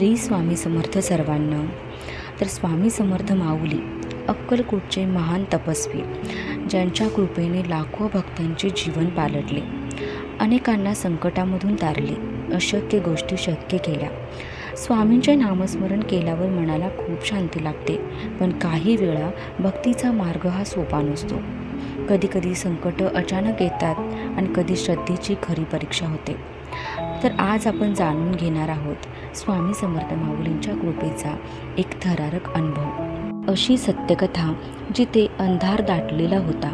श्री स्वामी समर्थ सर्वांना. तर स्वामी समर्थ माऊली अक्कलकोटचे महान तपस्वी ज्यांच्या कृपेने लाखो भक्तांचे जीवन पालटले अनेकांना संकटामधून तारले अशक्य गोष्टी शक्य केल्या. स्वामींचे नामस्मरण केल्यावर मनाला खूप शांती लागते पण काही वेळा भक्तीचा मार्ग हा सोपा नसतो. कधीकधी संकट अचानक येतात आणि कधी श्रद्धेची खरी परीक्षा होते. तर आज आपण जाणून घेणार आहोत स्वामी समर्थ माऊलींच्या कृपेचा एक थरारक अनुभव. अशी सत्यकथा जिथे अंधार दाटलेला होता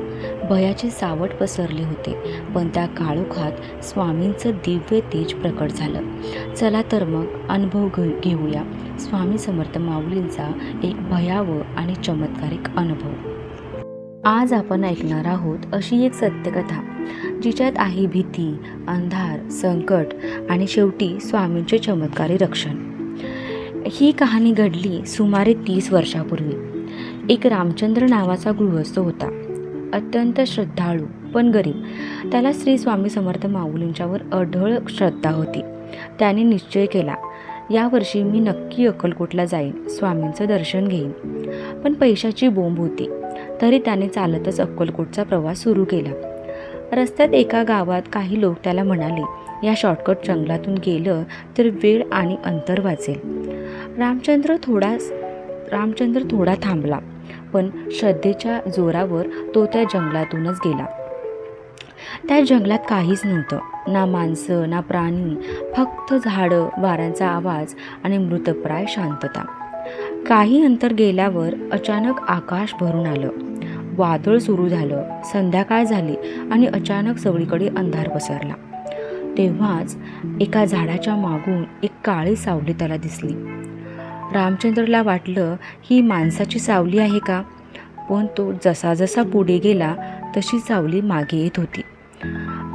भयाचे सावट पसरले होते पण त्या काळोखात स्वामींचं दिव्य तेज प्रकट झालं. चला तर मग अनुभव घे घेऊया स्वामी समर्थ माऊलींचा एक भयावह आणि चमत्कारिक अनुभव. आज आपण ऐकणार आहोत अशी एक सत्यकथा. जिच्यात आहे भीती अंधार संकट आणि शेवटी स्वामींचे चमत्कारी रक्षण. ही कहाणी घडली सुमारे तीस वर्षापूर्वी. एक रामचंद्र नावाचा गृहस्थ होता. अत्यंत श्रद्धाळू पण गरीब. त्याला श्री स्वामी समर्थ माऊलींच्यावर अढळ श्रद्धा होती. त्याने निश्चय केला यावर्षी मी नक्की अक्कलकोटला जाईन स्वामींचं दर्शन घेईन. पण पैशाची बोंब होती. तरी त्याने चालतच अक्कलकोटचा प्रवास सुरू केला. रस्त्यात एका गावात काही लोक त्याला म्हणाले या शॉर्टकट जंगलातून गेलं तर वेळ आणि अंतर वाचेल. रामचंद्र थोडा रामचंद्र थोडा थांबला पण श्रद्धेच्या जोरावर तो त्या जंगलातूनच गेला. त्या जंगलात काहीच नव्हतं. ना माणसं ना प्राणी फक्त झाडं वाऱ्यांचा आवाज आणि मृतप्राय शांतता. काही अंतर गेल्यावर अचानक आकाश भरून आलं. वादळ सुरू झालं संध्याकाळ झाली आणि अचानक सगळीकडे अंधार पसरला. तेव्हाच एका झाडाच्या मागून एक काळी सावली त्याला दिसली. रामचंद्रला वाटलं ही माणसाची सावली आहे का? पण तो जसा जसा पुढे गेला तशी सावली मागे येत होती.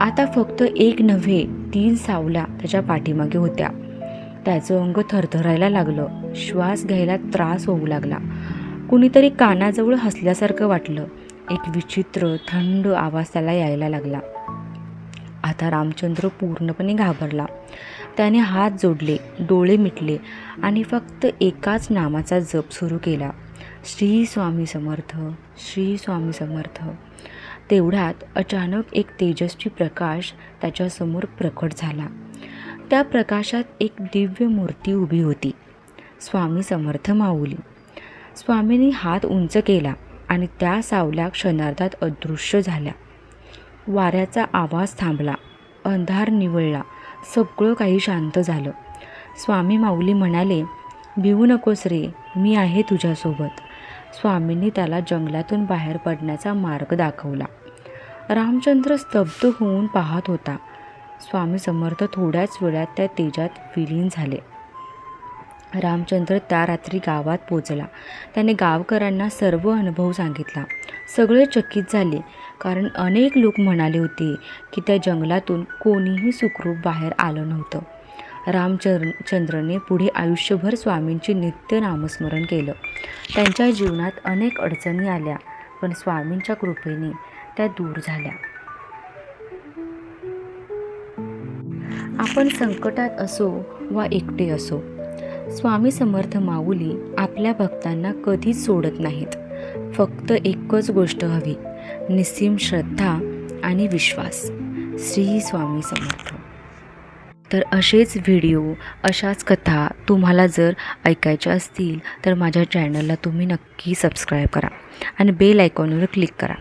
आता फक्त एक नव्हे तीन सावल्या त्याच्या पाठीमागे होत्या. त्याचं अंग थरथरायला लागलं. श्वास घ्यायला त्रास होऊ लागला. कुणीतरी कानाजवळ हसल्यासारखं वाटलं. एक विचित्र थंड आवाज त्याला यायला लागला. आता रामचंद्र पूर्णपणे घाबरला. त्याने हात जोडले डोळे मिटले आणि फक्त एकाच नामाचा जप सुरू केला. श्री स्वामी समर्थ श्री स्वामी समर्थ. तेवढ्यात अचानक एक तेजस्वी प्रकाश त्याच्यासमोर प्रकट झाला. त्या प्रकाशात एक दिव्य मूर्ती उभी होती. स्वामी समर्थ माऊली. स्वामींनी हात उंच केला आणि त्या सावल्या क्षणार्धात अदृश्य झाल्या. वाऱ्याचा आवाज थांबला. अंधार निवळला. सगळं काही शांत झालं. स्वामी माऊली म्हणाले भिवू नकोस रे मी आहे तुझ्यासोबत. स्वामींनी त्याला जंगलातून बाहेर पडण्याचा मार्ग दाखवला. रामचंद्र स्तब्ध होऊन पाहत होता. स्वामी समर्थ थोड्याच वेळात त्या तेजात विलीन झाले. रामचंद्र त्या रात्री गावात पोचला. त्याने गावकऱ्यांना सर्व अनुभव सांगितला. सगळे चकित झाले कारण अनेक लोक म्हणाले होते की त्या जंगलातून कोणीही सुखरूप बाहेर आलं नव्हतं. रामचंद्र चंद्रने पुढे आयुष्यभर स्वामींचे नित्य नामस्मरण केलं. त्यांच्या जीवनात अनेक अडचणी आल्या पण स्वामींच्या कृपेने त्या दूर झाल्या. आपण संकटात असो वा एकटे असो स्वामी समर्थ माऊली आपल्या भक्तांना कधीच सोडत नाहीत. फक्त एकच गोष्ट हवी निस्सीम श्रद्धा आणि विश्वास. श्री स्वामी समर्थ. तर असेच व्हिडिओ अशाच कथा तुम्हाला जर ऐकायच्या असतील तर माझ्या चॅनलला तुम्ही नक्की सबस्क्राईब करा आणि बेल आयकॉनवर क्लिक करा.